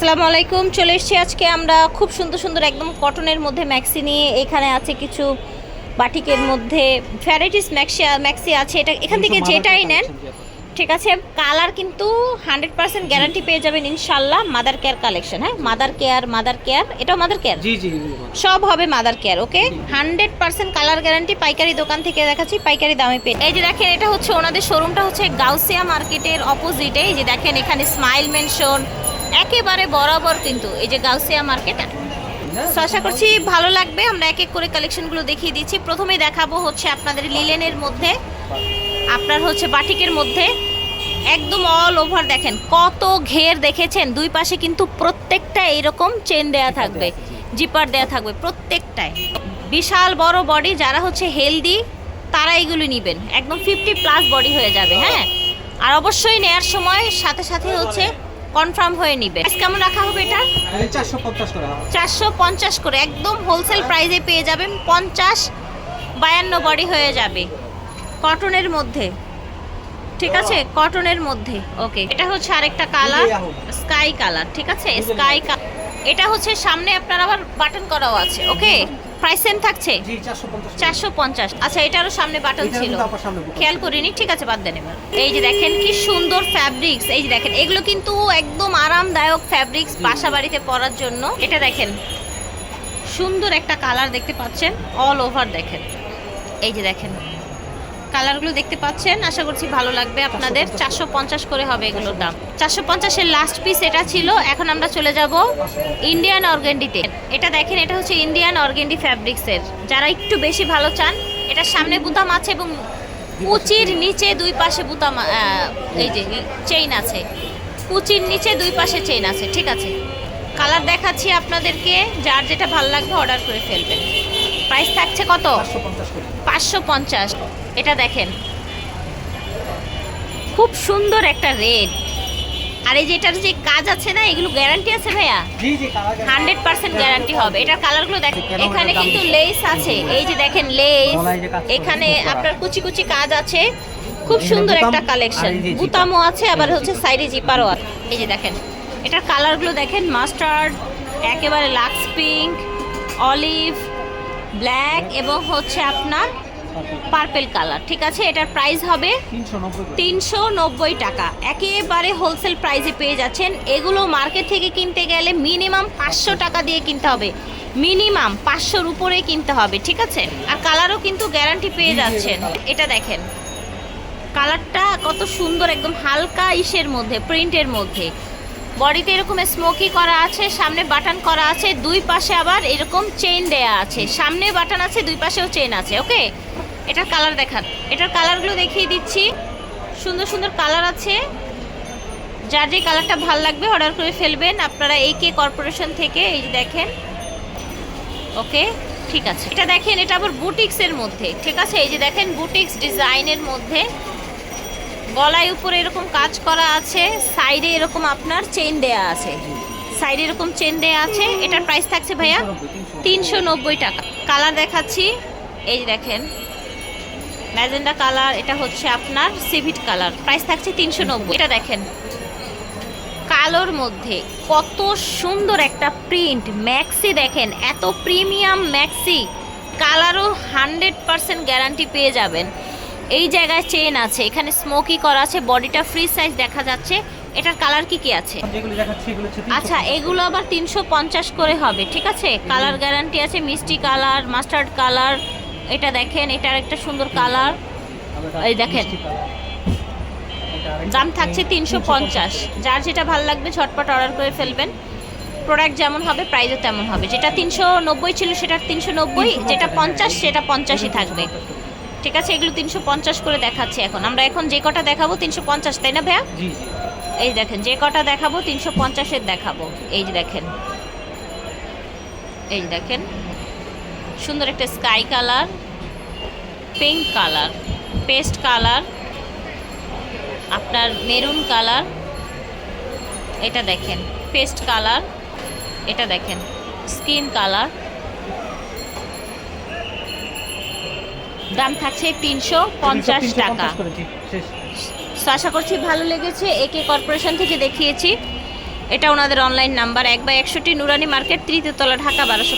আসসালামু আলাইকুম। চলে এসেছি আজকে আমরা খুব সুন্দর সুন্দর একদম কটনের মধ্যে ম্যাক্সি নিয়ে। এখানে আছে কিছু বাটিকের মধ্যে ভ্যারাইটিস ম্যাক্সি ম্যাক্সি আছে। এটা এখান থেকে যেটাই নেন ঠিক আছে? কালার কিন্তু হান্ড্রেড পার্সেন্ট গ্যারান্টি পেয়ে যাবেন ইনশাল্লাহ মাদার কেয়ার কালেকশন হ্যাঁ? Mother care mother care. এটাও মাদার কেয়ার? জি জি সব হবে mother care okay? Hundred percent colour guarantee পাইকারি দোকান থেকে দেখাচ্ছি পাইকারি দামে পেয়ে। এই যে দেখেন এটা হচ্ছে ওনাদের শোরুমটা হচ্ছে গাউসিয়া মার্কেটের অপোজিটে এই যে দেখেন এখানে স্মাইল মেনশন একেবারে বরাবর কিন্তু এই যে গাউসিয়া মার্কেট। আশা করছি ভালো লাগবে। আমরা এক এক করে কালেকশনগুলো দেখিয়ে দিচ্ছি। প্রথমে দেখাবো হচ্ছে আপনাদের লিলেনের মধ্যে। আপনার হচ্ছে বাটিকের মধ্যে। একদম অল ওভার দেখেন, কত ঘের দেখেছেন? দুই পাশে কিন্তু প্রত্যেকটা এরকম চেন দেয়া থাকবে জিপার দেয়া থাকবে, প্রত্যেকটায়। বিশাল বড় বডি যারা হচ্ছে হেলদি তারা এগুলো নেবেন। একদম ফিফটি প্লাস বডি হয়ে যাবে হ্যাঁ? আর অবশ্যই নেয়ার সময় সাথে সাথে হচ্ছে কনফার্ম হয়ে নিবে। কেমন রাখা হবে এটা? চারশো পঞ্চাশ করে একদম হোলসেল প্রাইসে পেয়ে যাবেন পঞ্চাশ বায়ান্ন বডি হয়ে যাবে। কটনের মধ্যে। ঠিক আছে? কটনের মধ্যে। ওকে এটা হচ্ছে আরেকটা কালার স্কাই কালার ঠিক আছে? স্কাই এটা হচ্ছে সামনে আপনার আবার বাটন করাও আছে। ওকে প্রাইস সেম থাকছে? চারশো পঞ্চাশ আচ্ছা এটারও সামনে বাটন ছিল। খেয়াল করিনি ঠিক আছে বাদ দেন এবার। এই যে দেখেন কি সুন্দর ফ্যাব্রিক্স এই যে দেখেন এগুলো কিন্তু একদম আরামদায়ক ফ্যাব্রিক্স বাসা বাড়িতে পরার জন্য। এটা দেখেন সুন্দর একটা কালার দেখতে পাচ্ছেন অল ওভার দেখেন। এই যে দেখেন কালারগুলো দেখতে পাচ্ছেন আশা করছি ভালো লাগবে আপনাদের। চারশো পঞ্চাশ করে হবে এগুলোর দাম। চারশো পঞ্চাশের লাস্ট পিস এটা ছিল এখন আমরা চলে যাব ইন্ডিয়ান অর্গেন্ডিতে এটা দেখেন এটা হচ্ছে ইন্ডিয়ান অর্গেন্ডি ফ্যাব্রিক্সের যারা একটু বেশি ভালো চান এটা সামনে বুতাম আছে এবং কুচির নিচে দুই পাশে বুতাম এই যে চেইন আছে। কুচির নিচে দুই পাশে চেইন আছে ঠিক আছে। কালার দেখাচ্ছি আপনাদেরকে যার যেটা ভালো লাগবে অর্ডার করে ফেলবেন। প্রাইস থাকছে কত? পাঁচশো পঞ্চাশ। এটা দেখেন। খুব সুন্দর একটা রেড। আর এই যে এটার যে কাজ আছে না এগুলো গ্যারান্টি আছে ভাইয়া? হান্ড্রেড পার্সেন্ট গ্যারান্টি হবে। এটার কালারগুলো দেখেন এখানে কিন্তু লেস আছে। এই যে দেখেন লেস এখানে আপনার কুচি কুচি কাজ আছে। খুব সুন্দর একটা কালেকশন। বুতামও আছে আবার হচ্ছে সাইডে জিপারও আছে। এই যে দেখেন এটার কালারগুলো দেখেন মাস্টার্ড একেবারে লাক্স পিঙ্ক অলিভ ব্ল্যাক এবং হচ্ছে আপনার পার্পেল কালার ঠিক আছে? এটার প্রাইস হবে তিনশো নব্বই টাকা। একেবারে হোলসেল প্রাইসে পেয়ে যাচ্ছেন। এগুলো মার্কেট থেকে কিনতে গেলে মিনিমাম পাঁচশো টাকা দিয়ে কিনতে হবে। মিনিমাম পাঁচশোর উপরে কিনতে হবে ঠিক আছে? আর কালারও কিন্তু গ্যারান্টি পেয়ে যাচ্ছেন। এটা দেখেন। কালারটা কত সুন্দর একদম হালকা ইসের মধ্যে প্রিন্টের মধ্যে। বডিতে এরকম স্মোকি করা আছে সামনে বাটন করা আছে দুই পাশে আবার এরকম চেইন দেয়া আছে। সামনে বাটন আছে দুই পাশেও চেইন আছে ওকে এটার কালার দেখান। এটার কালারগুলো দেখিয়ে দিচ্ছি। সুন্দর সুন্দর কালার আছে। যার যে কালারটা ভালো লাগবে অর্ডার করে ফেলবেন। আপনারা এই কে কর্পোরেশন থেকে এই যে দেখেন। ওকে ঠিক আছে। এটা দেখেন এটা আবার বুটিক্সের মধ্যে ঠিক আছে? এই যে দেখেন বুটিক্স ডিজাইনের মধ্যে। গলায় উপরে এরকম কাজ করা আছে সাইডে এরকম আপনার চেইন দেয়া আছে। সাইডে এরকম চেন দেয়া আছে। এটার প্রাইস থাকছে ভাইয়া 390, 390 তিনশো টাকা। কালার দেখাচ্ছি। এই দেখেন ম্যাজেন্ডা কালার এটা হচ্ছে আপনার সিভিট কালার। প্রাইস থাকছে তিনশো নব্বই। এটা দেখেন। কালোর মধ্যে কত সুন্দর একটা প্রিন্ট। ম্যাক্সি দেখেন এত প্রিমিয়াম ম্যাক্সি। কালারও হান্ড্রেড পারসেন্ট গ্যারান্টি পেয়ে যাবেন। এই জায়গায় চেন আছে এখানে স্মোকি করা আছে বডিটা ফ্রি সাইজ দেখা যাচ্ছে। এটার কালার কি কি আছে? যেগুলো দেখাচ্ছি এগুলো হচ্ছে 350 আচ্ছা এগুলো আবার তিনশো পঞ্চাশ করে হবে ঠিক আছে? কালার গ্যারান্টি আছে মিষ্টি কালার মাস্টার্ড কালার এটা দেখেন এটার একটা সুন্দর কালার। এই দেখেন। দাম থাকছে তিনশো পঞ্চাশ। যার যেটা ভালো লাগবে ঝটপট অর্ডার করে ফেলবেন। প্রোডাক্ট যেমন হবে প্রাইসও তেমন হবে। যেটা তিনশো নব্বই ছিল সেটা তিনশো নব্বই যেটা পঞ্চাশ সেটা পঞ্চাশই থাকবে। ঠিক আছে এগুলো তিনশো পঞ্চাশ করে দেখাচ্ছি এখন। আমরা এখন যে কটা দেখাবো তিনশো পঞ্চাশ তাই না ভাইয়া? এই দেখেন যে কটা দেখাবো তিনশো পঞ্চাশের দেখাবো। এই যে দেখেন। এই দেখেন। সুন্দর একটা sky colour pink colour paste colour আপনার মেরুন কালার এটা দেখেন পেস্ট কালার এটা দেখেন স্কিন কালার। দাম থাকছে তিনশো পঞ্চাশ টাকা। আশা করছি ভালো লেগেছে একে কর্পোরেশন থেকে দেখিয়েছি। এটা ওনাদের অনলাইন নাম্বার এক বা একষট্টি নুরানি মার্কেট তৃতীয় তলা ঢাকা বারোশো